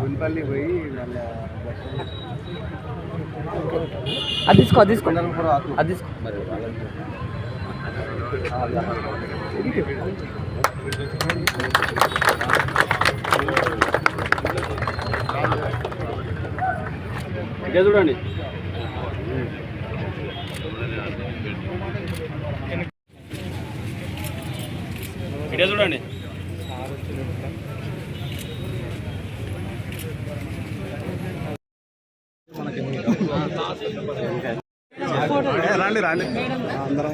గుంపల్లి పోయి మళ్ళీ అది తీసుకో అది తీసుకో కొండలపురం ఆత్మ అది తీసుకో మరి వాళ్ళకి ఇదే చూడండి. ఇదే చూడండి. రండి రండి. అందరం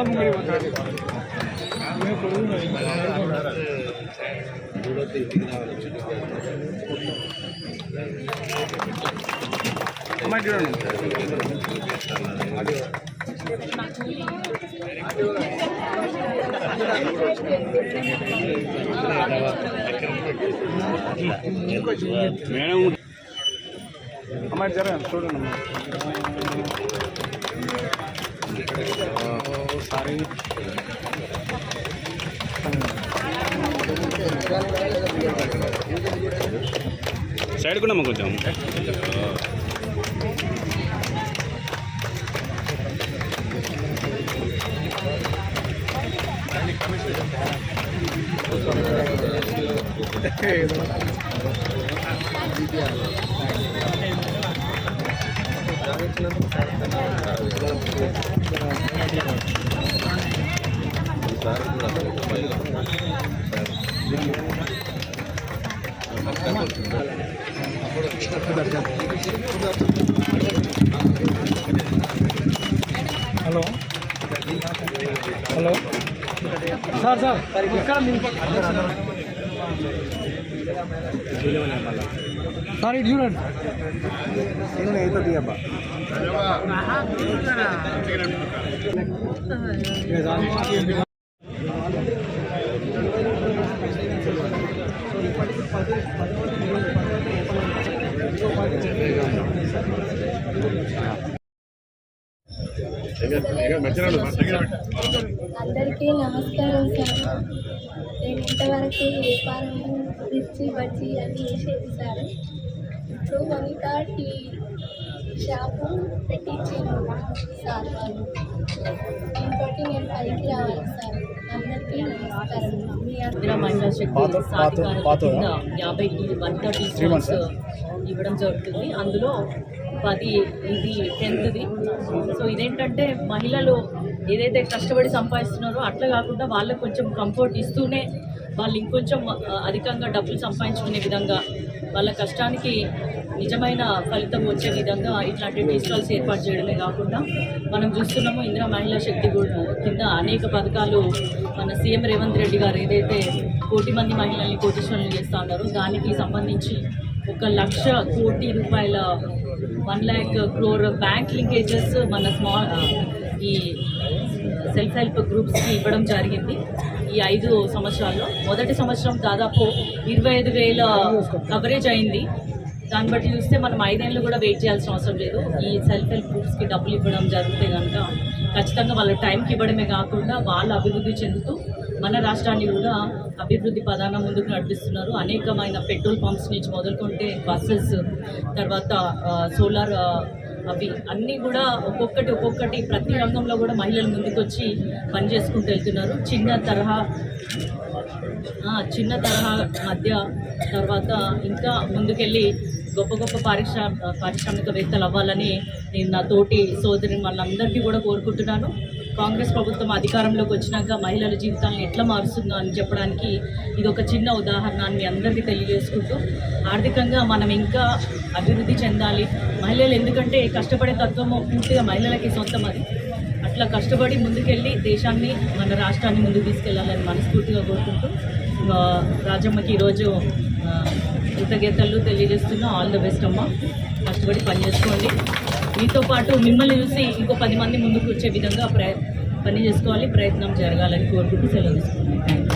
ముంగిడి పోతాడు అమ్మాయి చూడండి మేడం. అమ్మాయి జరగండి చూడండి అమ్మా సారీ సైడ్ కూడా కొంచెం. హలో సార్ సార్ ఇక్కడ సార్ ఇటు చూడండి నేను అయితే తీయబ్బా అందరికీ నమస్కారం సార్. నేను ఇంతవరకు వ్యాపారం మిర్చి బజ్జీ అన్నీ చేసేది సార్. ఇప్పుడు వనిత టీ షాపు పెట్టించాను సార్. వాళ్ళు ఇంకోటి నేను పైకి రావాలి సార్. అందరికీ నమస్కారం. మీ ఇందిరా మహిళా శక్తి పాత- సాధికారత పాత- కింద యాభై వన్ థర్టీ స్టాల్స్ ఇవ్వడం జరుగుతుంది. అందులో పది ఇది టెన్త్ది. సో ఇదేంటంటే మహిళలు ఏదైతే కష్టపడి సంపాదిస్తున్నారో అట్లా కాకుండా వాళ్ళకు కొంచెం కంఫర్ట్ ఇస్తూనే వాళ్ళు ఇంకొంచెం అధికంగా డబ్బులు సంపాదించుకునే విధంగా వాళ్ళ కష్టానికి నిజమైన ఫలితం వచ్చే విధంగా ఇట్లాంటి డిజిటల్స్ ఏర్పాటు చేయడమే కాకుండా మనం చూస్తున్నాము ఇందిరా మహిళా శక్తి కింద అనేక పథకాలు మన సీఎం రేవంత్ రెడ్డి గారు ఏదైతే కోటి మంది మహిళల్ని కోటీశ్వరులు చేస్తూ ఉన్నారో దానికి సంబంధించి ఒక లక్ష కోటి రూపాయల one lakh crore bank linkages మన స్మాల్ ఈ సెల్ఫ్ హెల్ప్ గ్రూప్స్కి ఇవ్వడం జరిగింది. ఈ ఐదు సంవత్సరాల్లో మొదటి సంవత్సరం దాదాపు ఇరవై ఐదు వేల కవరేజ్ అయింది. దాన్ని బట్టి చూస్తే మనం ఐదేళ్ళు కూడా వెయిట్ చేయాల్సిన అవసరం లేదు. ఈ సెల్ఫ్ హెల్ప్ గ్రూప్స్కి డబ్బులు ఇవ్వడం జరిగితే కనుక ఖచ్చితంగా వాళ్ళ టైంకి ఇవ్వడమే కాకుండా వాళ్ళు అభివృద్ధి చెందుతూ మన రాష్ట్రాన్ని కూడా అభివృద్ధి పదాన ముందుకు నడిపిస్తున్నారు. అనేకమైన పెట్రోల్ పంప్స్ నుంచి మొదలుకుంటే బస్సెస్ తర్వాత సోలార్ అవి అన్నీ కూడా ఒక్కొక్కటి ఒక్కొక్కటి ప్రతి రంగంలో కూడా మహిళలు ముందుకు వచ్చి పని చేసుకుంటూ వెళ్తున్నారు. చిన్న తరహా చిన్న తరహా మధ్య తర్వాత ఇంకా ముందుకెళ్ళి గొప్ప గొప్ప పారిశ్రా పారిశ్రామికవేత్తలు అవ్వాలని నేను నా తోటి సోదరి వాళ్ళందరికీ కూడా కోరుకుంటున్నాను. కాంగ్రెస్ ప్రభుత్వం అధికారంలోకి వచ్చినాక మహిళల జీవితాలను ఎట్లా మారుస్తుందో అని చెప్పడానికి ఇది ఒక చిన్న ఉదాహరణ అని మీ అందరికీ తెలియజేసుకుంటూ ఆర్థికంగా మనం ఇంకా అభివృద్ధి చెందాలి. మహిళలు ఎందుకంటే కష్టపడే తత్వము పూర్తిగా మహిళలకి సొంతం అది అట్లా కష్టపడి ముందుకెళ్ళి దేశాన్ని మన రాష్ట్రాన్ని ముందుకు తీసుకెళ్ళాలని మనస్ఫూర్తిగా కోరుకుంటూ రాజమ్మకి ఈరోజు కృతజ్ఞతలు తెలియజేస్తున్నా. ఆల్ ద బెస్ట్ అమ్మ. కష్టపడి పనిచేసుకోండి మీతో పాటు మిమ్మల్ని చూసి ఇంకో పది మంది ముందుకు వచ్చే విధంగా ప్రయ పని చేసుకోవాలి ప్రయత్నం జరగాలని కోరుకుంటూ సెలవు తీసుకుంటాను